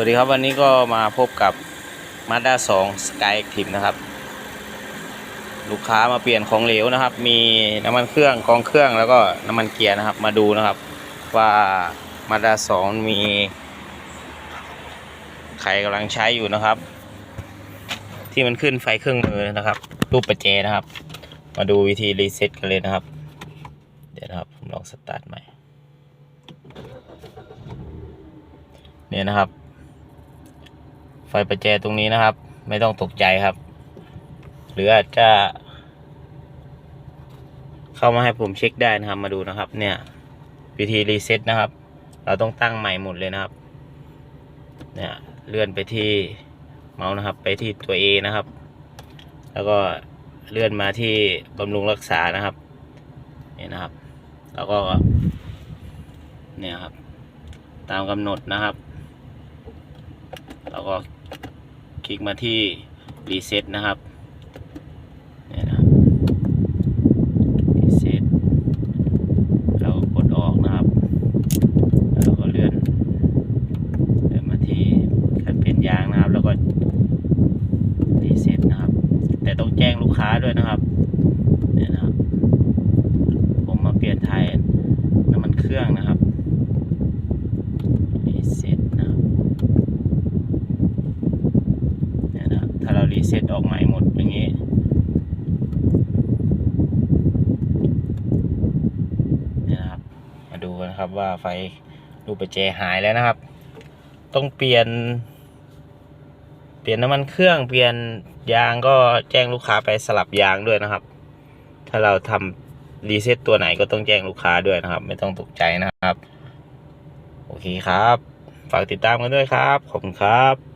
วัสดีครับวันนี้ก็มาพบกับ Mazda 2 Sky Active นะครับ ลูกค้ามาเปลี่ยนของเหลวนะครับ มีน้ำมันเครื่องกองเครื่องแล้วก็น้ำมันเกียร์นะครับ มาดูนะครับ ว่า Mazda 2 มีใครกำลังใช้อยู่นะครับ ที่มันขึ้นไฟเครื่องมือนะครับ รูปประแจนะครับ มาดูวิธีรีเซ็ตกันเลยนะครับ เดี๋ยวนะครับผมลองสตาร์ทใหม่เนี่ยนะครับ ไฟประแจตรงนี้นะครับ ไม่ต้องตกใจครับ หรืออาจจะ เข้ามาให้ผมเช็คได้นะครับ มาดูนะครับ เนี่ย วิธีรีเซ็ตนะครับ เราต้องตั้งใหม่หมดเลยนะครับ เนี่ยเลื่อนไปที่เมาส์นะครับ ไปที่ตัว A นะครับ แล้วก็เลื่อนมาที่บำรุงรักษานะครับเนี่ยนะครับ แล้วก็เนี่ยครับ ตามกำหนดนะครับ แล้วก็ คลิกมาที่รีเซ็ตนะครับนี่นะรีเซ็ตเรากดออกนะครับแล้วเราก็เลื่อนเลื่อนมาที่การเปลี่ยนยางนะครับ แล้วก็รีเซ็ตนะครับ แต่ต้องแจ้งลูกค้าด้วยนะครับเนี่ยนะครับ ผมมาเปลี่ยนไทยน้ำมันเครื่องนะครับรีเซ็ตนะครับ เนี่ยนะค รีเซ็ตออกใหม่หมดอย่างนี้นะครับ มาดูกันครับว่าไฟรูปประแจหายแล้วนะครับ ต้องเปลี่ยน เปลี่ยนน้ำมันเครื่องเปลี่ยนยางก็แจ้งลูกค้าไปสลับยางด้วยนะครับ ถ้าเราทำรีเซ็ตตัวไหนก็ต้องแจ้งลูกค้าด้วยนะครับ ไม่ต้องตกใจนะครับ โอเคครับ ฝากติดตามกันด้วยครับ ขอบคุณครับ